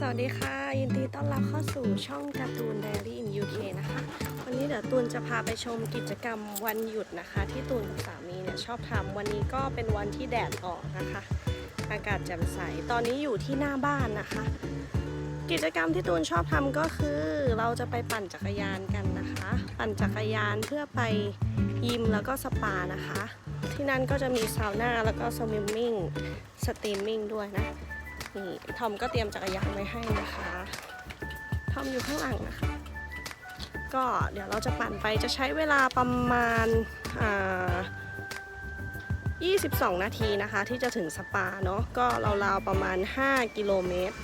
สวัสดีค่ะ ยินดีต้อนรับเข้าสู่ช่องการ์ตูน Diary in UK นะคะ วันนี้เดี๋ยวตูนจะพาไปชมกิจกรรมวันหยุดนะคะ ที่ตูนกับสามีเนี่ยชอบทำวันนี้ก็เป็นวันที่แดดออกนะคะ อากาศแจ่มใสตอนนี้อยู่ที่หน้าบ้านนะคะ กิจกรรมที่ตูนชอบทำก็คือ เราจะไปปั่นจักรยานกันนะคะ ปั่นจักรยานเพื่อไปยิมแล้วก็สปานะคะ ที่นั่นก็จะมีซาวน่าแล้วก็สวิมมิ่งสตรีมมิ่งด้วยนะ นี่ทอมก็เตรียมจักรยานไว้ให้นะคะทอมอยู่ข้างหลังนะคะ ก็เดี๋ยวเราจะปั่นไปจะใช้เวลาประมาณอ่า22 นาทีนะคะ ที่จะถึงสปาเนาะก็ราวๆประมาณ 5 กิโลเมตร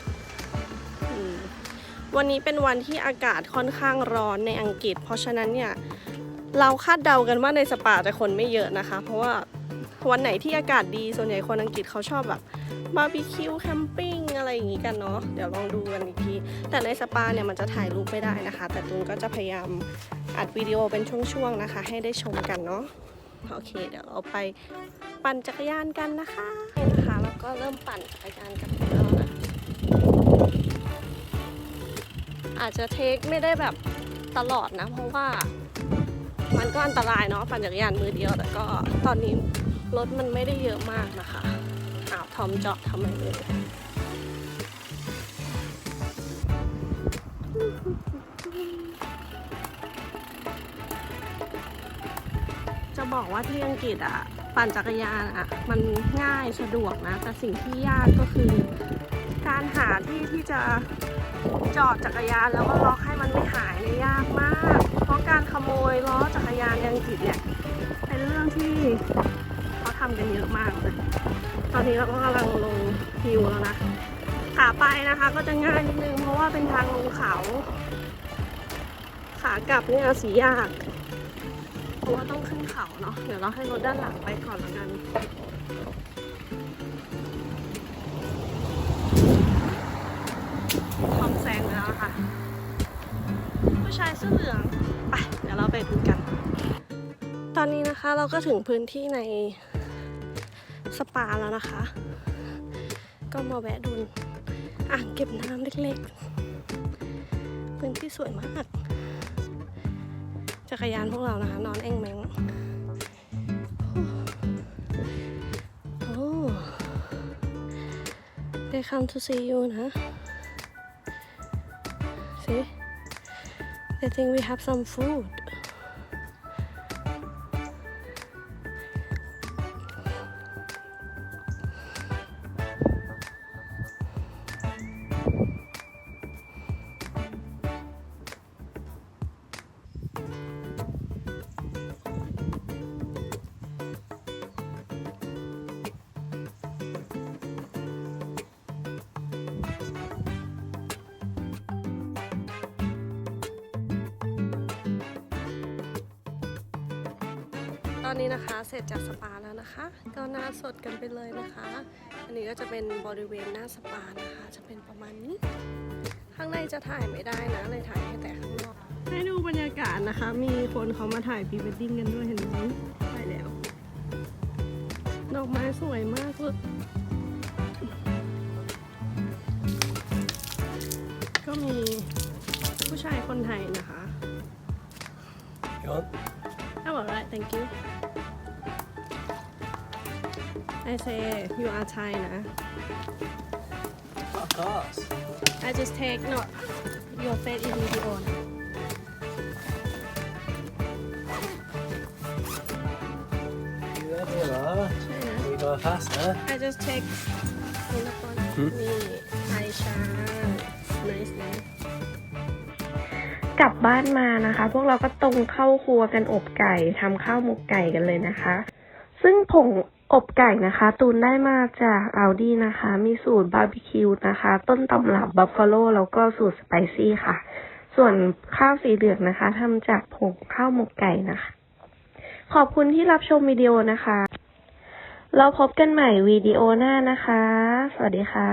วันนี้เป็นวันที่อากาศค่อนข้างร้อนในอังกฤษ เพราะฉะนั้นเนี่ย เราคาดเดากันว่าในสปาจะคนไม่เยอะนะคะ เพราะว่า วันไหนที่อากาศดีส่วนใหญ่คนอังกฤษเขาชอบแบบบาร์บีคิวแคมปิ้งอะไรอย่างงี้กันเนาะเดี๋ยวลองดูกันอีกที แต่ในสปาเนี่ยมันจะถ่ายรูปไม่ได้นะคะ แต่ตูนก็จะพยายามอัดวิดีโอเป็นช่วงๆนะคะ ให้ได้ชมกันเนาะโอเค เดี๋ยวเราไปปั่นจักรยานกันนะคะนี่นะคะแล้วก็เริ่มปั่นจักรยานกันแล้วนะอาจจะเทคไม่ได้แบบตลอดนะ เพราะว่ามันก็อันตรายเนาะปั่นจักรยานมือเดียวแต่ก็ตอนนี้ รถมันไม่ได้เยอะมากนะคะอ้าวทอมเจาะทำไมเลยจะบอกว่าที่อังกฤษอะปั่นจักรยานอะมันง่ายสะดวกนะ แต่สิ่งที่ยากก็คือ การหาที่ที่จะจอดจักรยานแล้วก็ล็อกให้มันไม่หายเนี่ยยากมาก เพราะการขโมยล้อจักรยานในอังกฤษเนี่ยเป็นเรื่องที่ำกันเยอะมากเลย ตอนนี้เราก็กำลังลงฮิวแล้วนะ ขาไปนะคะก็จะง่ายนิดนึงเพราะว่าเป็นทางลงเขา ขากลับเนี่ยสียากเพราะว่าต้องขึ้นเขาเนาะ เดี๋ยวเราให้รถด้านหลังไปก่อนแล้วกันพร้อมแซงแล้วค่ะ ผู้ชายเสื้อเหลือง ไป เดี๋ยวเราไปดูกัน ตอนนี้นะคะเราก็ถึงพื้นที่ใน สปาแล้วนะคะ ก็มาแวะดูอ่างเก็บน้ำเล็กๆ พื้นที่สวยมาก จักรยานพวกเรานะคะ นอนแองแมงโอ้ they come to see you นะ see they think we have some food อนนี้นะคะเสร็จจากสปาแล้วนะคะ ก็หน้าสดกันไปเลยนะคะ อันนี้ก็จะเป็นบริเวณหน้าสปานะคะ จะเป็นประมาณนี้ ข้างในจะถ่ายไม่ได้นะ เลยถ่ายให้แต่ข้างนอก ให้ดูบรรยากาศนะคะ มีคนเขามาถ่ายพรีเวดดิ้งกันด้วยเห็นไหมไปแล้ว ดอกไม้สวยมากเลยก็มีผู้ชายคนไทยนะคะ Go on. I'm alright, thank you. I say you are Thai นะ Of course. I just take not your face in video นะ You ready, Laura? ใช่นะ We go faster. I just take นี่ละคน หืม นี่ไอชา กลับบ้านมานะคะ พวกเราก็ตรงเข้าครัวกันอบไก่ทำข้าวหมกไก่กันเลยนะคะ ซึ่งผงอบไก่นะคะ ตูนได้มาจากอัลดีนะคะ มีสูตรบาร์บีคิวนะคะ ต้นตำรับบัฟฟาโลแล้วก็สูตรสไปซี่ค่ะ ส่วนข้าวสีเหลืองนะคะทำจากผงข้าวหมกไก่นะคะ ขอบคุณที่รับชมวิดีโอนะคะ เราพบกันใหม่วิดีโอหน้านะคะ สวัสดีค่ะ